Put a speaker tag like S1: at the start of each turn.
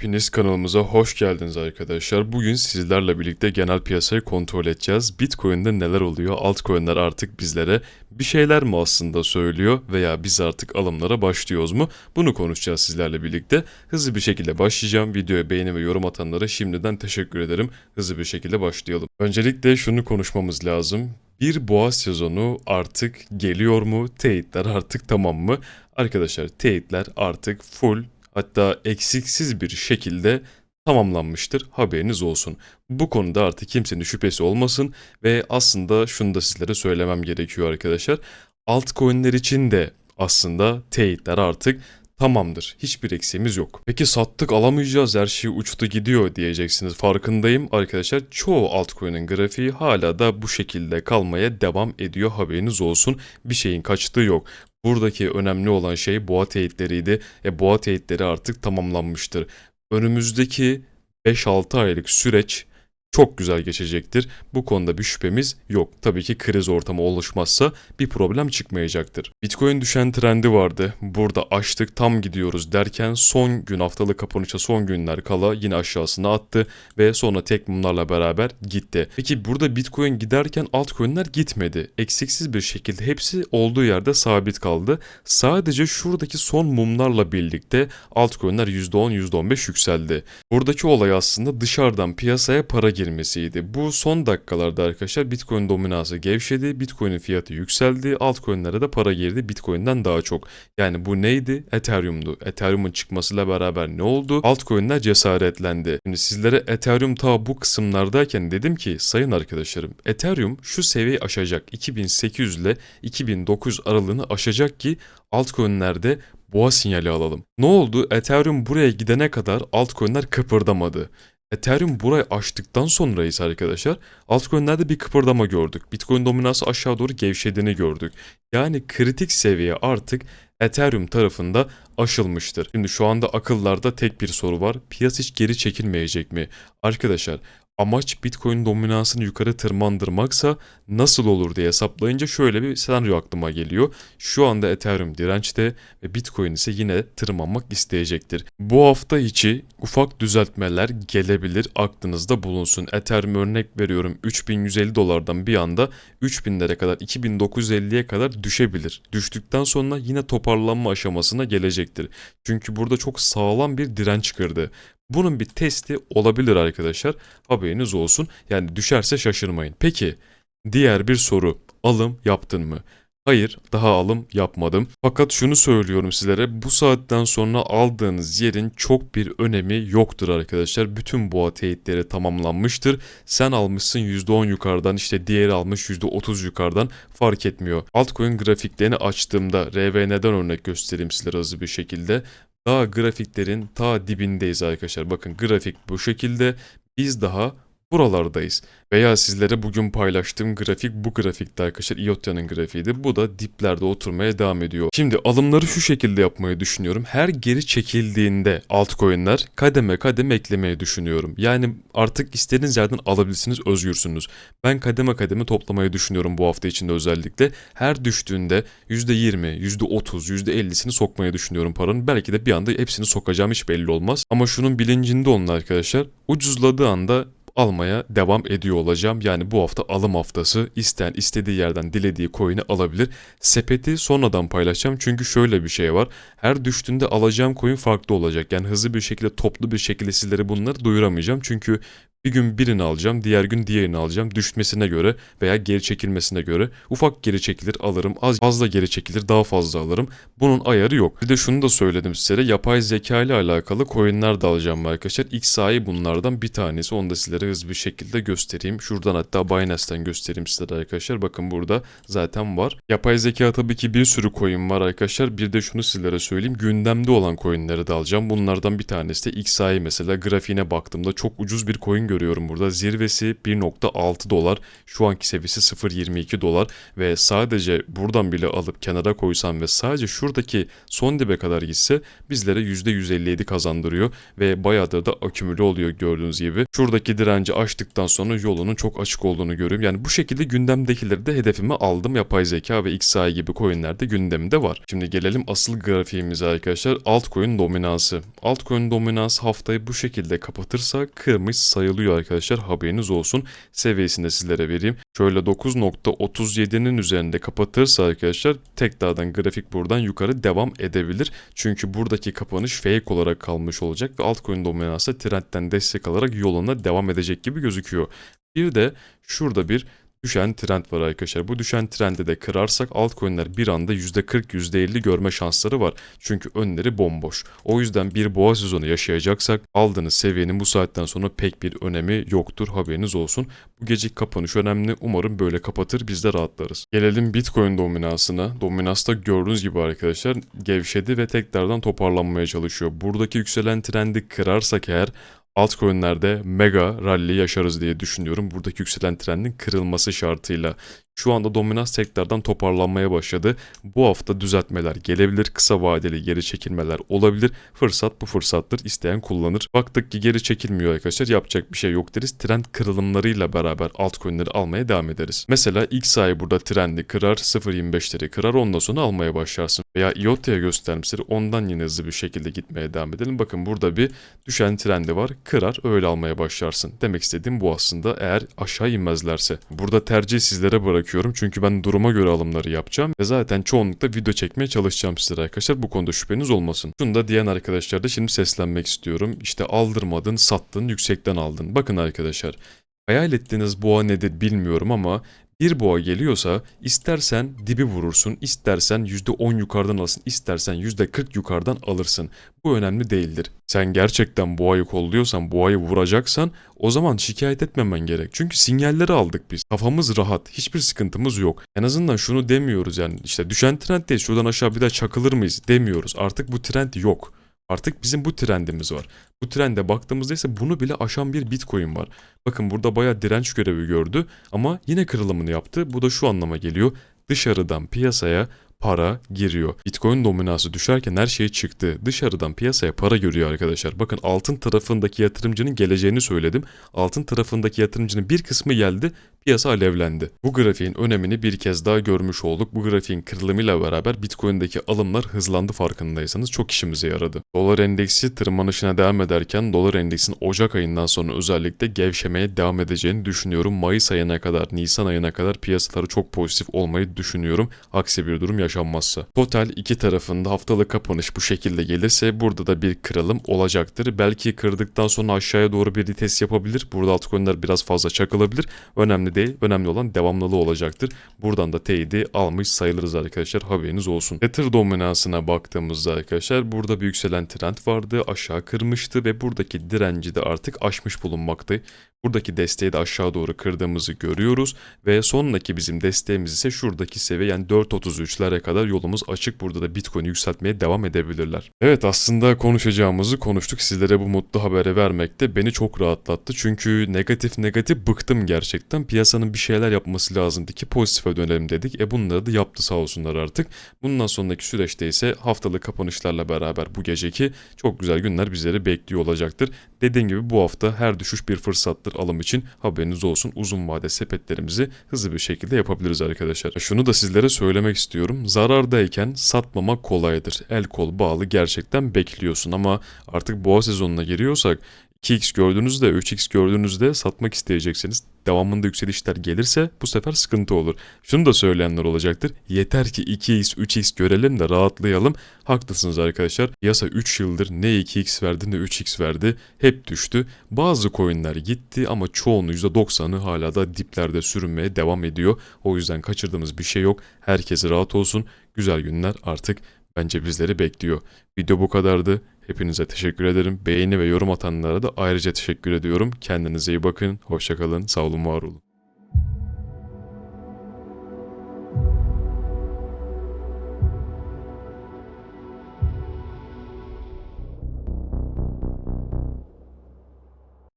S1: Hepiniz kanalımıza hoş geldiniz arkadaşlar. Bugün sizlerle birlikte genel piyasayı kontrol edeceğiz. Bitcoin'de neler oluyor? Altcoin'ler artık bizlere bir şeyler mi aslında söylüyor veya biz artık alımlara başlıyoruz mu? Bunu konuşacağız sizlerle birlikte. Hızlı bir şekilde başlayacağım. Videoya beğeni ve yorum atanlara şimdiden teşekkür ederim. Hızlı bir şekilde başlayalım. Öncelikle şunu konuşmamız lazım. Bir boğa sezonu artık geliyor mu? Teyitler artık tamam mı? Arkadaşlar teyitler artık full hatta eksiksiz bir şekilde tamamlanmıştır. Haberiniz olsun. Bu konuda artık kimsenin şüphesi olmasın ve aslında şunu da sizlere söylemem gerekiyor arkadaşlar. Altcoin'ler için de aslında teyitler artık tamamdır. Hiçbir eksiğimiz yok. Peki sattık alamayacağız her şey uçtu gidiyor diyeceksiniz. Farkındayım arkadaşlar. Çoğu altcoin'in grafiği hala da bu şekilde kalmaya devam ediyor. Haberiniz olsun. Bir şeyin kaçtığı yok. Buradaki önemli olan şey boğa teyitleriydi. E boğa teyitleri artık tamamlanmıştır. Önümüzdeki 5-6 aylık süreç çok güzel geçecektir. Bu konuda bir şüphemiz yok. Tabii ki kriz ortamı oluşmazsa bir problem çıkmayacaktır. Bitcoin düşen trendi vardı. Burada açtık tam gidiyoruz derken son gün haftalık kapanışa son günler kala yine aşağısına attı ve sonra tek mumlarla beraber gitti. Peki burada Bitcoin giderken altcoin'ler gitmedi. Eksiksiz bir şekilde hepsi olduğu yerde sabit kaldı. Sadece şuradaki son mumlarla birlikte altcoin'ler %10 %15 yükseldi. Buradaki olay aslında dışarıdan piyasaya para girmesiydi. Bu son dakikalarda arkadaşlar Bitcoin dominansı gevşedi, Bitcoin'in fiyatı yükseldi, altcoin'lere de para girdi Bitcoin'den daha çok. Yani bu neydi? Ethereum'du. Ethereum'un çıkmasıyla beraber ne oldu? Altcoin'ler cesaretlendi. Şimdi sizlere Ethereum ta bu kısımlardayken dedim ki sayın arkadaşlarım Ethereum şu seviyeyi aşacak. 2800 ile 2900 aralığını aşacak ki altcoin'lerde boğa sinyali alalım. Ne oldu? Ethereum buraya gidene kadar altcoin'ler kıpırdamadı. Ethereum burayı aştıktan sonra ise arkadaşlar altcoin'lerde bir kıpırdama gördük. Bitcoin dominansı aşağı doğru gevşediğini gördük. Yani kritik seviye artık Ethereum tarafında aşılmıştır. Şimdi şu anda akıllarda tek bir soru var. Piyasa hiç geri çekilmeyecek mi? Arkadaşlar amaç Bitcoin dominansını yukarı tırmandırmaksa nasıl olur diye hesaplayınca şöyle bir senaryo aklıma geliyor. Şu anda Ethereum dirençte ve Bitcoin ise yine tırmanmak isteyecektir. Bu hafta içi ufak düzeltmeler gelebilir aklınızda bulunsun. Ethereum örnek veriyorum 3150 dolardan bir anda 3000'lere kadar 2950'ye kadar düşebilir. Düştükten sonra yine toparlanma aşamasına gelecektir. Çünkü burada çok sağlam bir direnç kırdı. Bunun bir testi olabilir arkadaşlar. Haberiniz olsun. Yani düşerse şaşırmayın. Peki diğer bir soru. Alım yaptın mı? Hayır, daha alım yapmadım. Fakat şunu söylüyorum sizlere, bu saatten sonra aldığınız yerin çok bir önemi yoktur arkadaşlar. Bütün boğa teyitleri tamamlanmıştır. Sen almışsın %10 yukarıdan, işte diğeri almış %30 yukarıdan fark etmiyor. Altcoin grafiklerini açtığımda RVN'den örnek göstereyim sizlere hızlı bir şekilde. Daha grafiklerin ta dibindeyiz arkadaşlar. Bakın grafik bu şekilde. Biz daha buralardayız. Veya sizlere bugün paylaştığım grafik bu grafikte arkadaşlar. IOTA'nın grafiğiydi. Bu da diplerde oturmaya devam ediyor. Şimdi alımları şu şekilde yapmayı düşünüyorum. Her geri çekildiğinde altcoin'ler kademe kademe eklemeyi düşünüyorum. Yani artık istediğiniz yerden alabilirsiniz, özgürsünüz. Ben kademe kademe toplamayı düşünüyorum bu hafta içinde özellikle. Her düştüğünde %20, %30, %50'sini sokmayı düşünüyorum paranın. Belki de bir anda hepsini sokacağım hiç belli olmaz. Ama şunun bilincinde olun arkadaşlar. Ucuzladığı anda almaya devam ediyor olacağım. Yani bu hafta alım haftası isteyen istediği yerden dilediği coin'i alabilir. Sepeti sonradan paylaşacağım çünkü şöyle bir şey var. Her düştüğünde alacağım coin farklı olacak. Yani hızlı bir şekilde toplu bir şekilde sizlere bunları duyuramayacağım. Çünkü bir gün birini alacağım, diğer gün diğerini alacağım. Düşmesine göre veya geri çekilmesine göre ufak geri çekilir alırım, az fazla geri çekilir daha fazla alırım. Bunun ayarı yok. Bir de şunu da söyledim size. Yapay zeka ile alakalı coinler de alacağım arkadaşlar. XAI bunlardan bir tanesi. Onu da sizlere hızlı bir şekilde göstereyim. Şuradan hatta Binance'ten göstereyim sizlere arkadaşlar. Bakın burada zaten var. Yapay zeka tabii ki bir sürü coin var arkadaşlar. Bir de şunu sizlere söyleyeyim. Gündemde olan coinleri de alacağım. Bunlardan bir tanesi de XAI mesela. Grafiğine baktığımda çok ucuz bir coin görüyorum burada. Zirvesi 1.6 dolar. Şu anki seviyesi 0.22 dolar ve sadece buradan bile alıp kenara koysam ve sadece şuradaki son dibe kadar gitse bizlere %157 kazandırıyor ve bayağıdır da akümüle oluyor gördüğünüz gibi. Şuradaki direnci aştıktan sonra yolunun çok açık olduğunu görüyorum. Yani bu şekilde gündemdekileri de hedefime aldım. Yapay zeka ve XAI gibi coinlerde gündemde var. Şimdi gelelim asıl grafiğimize arkadaşlar. Altcoin dominansı. Altcoin dominansı haftayı bu şekilde kapatırsa kırmış sayılıyor arkadaşlar. Haberiniz olsun. Seviyesini de sizlere vereyim. Şöyle 9.37'nin üzerinde kapatırsa arkadaşlar tekrardan grafik buradan yukarı devam edebilir. Çünkü buradaki kapanış fake olarak kalmış olacak ve altcoin dominansı trendten destek alarak yoluna devam edecek gibi gözüküyor. Bir de şurada bir düşen trend var arkadaşlar. Bu düşen trendi de kırarsak altcoin'ler bir anda %40 %50 görme şansları var. Çünkü önleri bomboş. O yüzden bir boğa sezonu yaşayacaksak aldığınız seviyenin bu saatten sonra pek bir önemi yoktur. Haberiniz olsun. Bu geceki kapanış önemli. Umarım böyle kapatır biz de rahatlarız. Gelelim Bitcoin dominansına. Dominansta gördüğünüz gibi arkadaşlar gevşedi ve tekrardan toparlanmaya çalışıyor. Buradaki yükselen trendi kırarsak eğer altcoin'lerde mega rally yaşarız diye düşünüyorum. Buradaki yükselen trendin kırılması şartıyla. Şu anda dominans tekrardan toparlanmaya başladı. Bu hafta düzeltmeler gelebilir. Kısa vadeli geri çekilmeler olabilir. Fırsat bu fırsattır. İsteyen kullanır. Baktık ki geri çekilmiyor arkadaşlar. Yapacak bir şey yok deriz. Trend kırılımlarıyla beraber altcoin'leri almaya devam ederiz. Mesela ilk ay burada trendi kırar. 0.25'leri kırar. Ondan sonra almaya başlarsın. Veya IOTa'ya göstermişleri ondan yine hızlı bir şekilde gitmeye devam edelim. Bakın burada bir düşen trendi var. Kırar öyle almaya başlarsın. Demek istediğim bu aslında eğer aşağı inmezlerse. Burada tercih sizlere bırakıyorum. Çünkü ben duruma göre alımları yapacağım. Ve zaten çoğunlukla video çekmeye çalışacağım sizlere arkadaşlar. Bu konuda şüpheniz olmasın. Şunu da diyen arkadaşlar da şimdi seslenmek istiyorum. İşte aldırmadın, sattın, yüksekten aldın. Bakın arkadaşlar. Hayal ettiğiniz boğa nedir bilmiyorum ama bir boğa geliyorsa istersen dibi vurursun, istersen %10 yukarıdan alırsın, istersen %40 yukarıdan alırsın. Bu önemli değildir. Sen gerçekten boğayı kolluyorsan, boğayı vuracaksan o zaman şikayet etmemen gerek. Çünkü sinyalleri aldık biz. Kafamız rahat. Hiçbir sıkıntımız yok. En azından şunu demiyoruz yani işte düşen trenddeyiz şuradan aşağı bir daha çakılır mıyız demiyoruz. Artık bu trend yok. Artık bizim bu trendimiz var. Bu trende baktığımızda ise bunu bile aşan bir bitcoin var. Bakın burada bayağı direnç görevi gördü ama yine kırılımını yaptı. Bu da şu anlama geliyor. Dışarıdan piyasaya para giriyor. Bitcoin dominansı düşerken her şey çıktı. Dışarıdan piyasaya para giriyor arkadaşlar. Bakın altın tarafındaki yatırımcının geleceğini söyledim. Altın tarafındaki yatırımcının bir kısmı geldi. Piyasa alevlendi. Bu grafiğin önemini bir kez daha görmüş olduk. Bu grafiğin kırılımıyla beraber Bitcoin'deki alımlar hızlandı farkındaysanız çok işimize yaradı. Dolar endeksi tırmanışına devam ederken dolar endeksin Ocak ayından sonra özellikle gevşemeye devam edeceğini düşünüyorum. Mayıs ayına kadar, Nisan ayına kadar piyasaları çok pozitif olmayı düşünüyorum. Aksi bir durum yaşanmazsa. Total iki tarafında haftalık kapanış bu şekilde gelirse burada da bir kırılım olacaktır. Belki kırdıktan sonra aşağıya doğru bir test yapabilir. Burada altcoin'ler biraz fazla çakılabilir. Önemli değil. Önemli olan devamlılığı olacaktır. Buradan da teyidi almış sayılırız arkadaşlar. Haberiniz olsun. Tether dominansına baktığımızda arkadaşlar burada bir yükselen trend vardı. Aşağı kırmıştı ve buradaki direnci de artık aşmış bulunmaktaydı. Buradaki desteği de aşağı doğru kırdığımızı görüyoruz ve sonraki bizim desteğimiz ise şuradaki seviye yani 4.33'lere kadar yolumuz açık. Burada da Bitcoin'i yükseltmeye devam edebilirler. Evet aslında konuşacağımızı konuştuk. Sizlere bu mutlu haberi vermek de beni çok rahatlattı. Çünkü negatif negatif bıktım gerçekten. Piyasanın bir şeyler yapması lazımdı ki pozitife dönelim dedik. E bunları da yaptı sağ olsunlar artık. Bundan sonraki süreçte ise haftalık kapanışlarla beraber bu geceki çok güzel günler bizleri bekliyor olacaktır. Dediğim gibi bu hafta her düşüş bir fırsattır alım için haberiniz olsun. Uzun vade sepetlerimizi hızlı bir şekilde yapabiliriz arkadaşlar. Şunu da sizlere söylemek istiyorum. Zarardayken satmamak kolaydır. El kol bağlı gerçekten bekliyorsun ama artık boğa sezonuna giriyorsak 2x gördüğünüzde 3x gördüğünüzde satmak isteyeceksiniz. Devamında yükselişler gelirse bu sefer sıkıntı olur. Şunu da söyleyenler olacaktır. Yeter ki 2x 3x görelim de rahatlayalım. Haklısınız arkadaşlar. Piyasa 3 yıldır ne 2x verdi ne 3x verdi. Hep düştü. Bazı coinler gitti ama çoğunun %90'ı hala da diplerde sürünmeye devam ediyor. O yüzden kaçırdığımız bir şey yok. Herkes rahat olsun. Güzel günler artık bence bizleri bekliyor. Video bu kadardı. Hepinize teşekkür ederim. Beğeni ve yorum atanlara da ayrıca teşekkür ediyorum. Kendinize iyi bakın. Hoşçakalın. Sağ olun, var olun.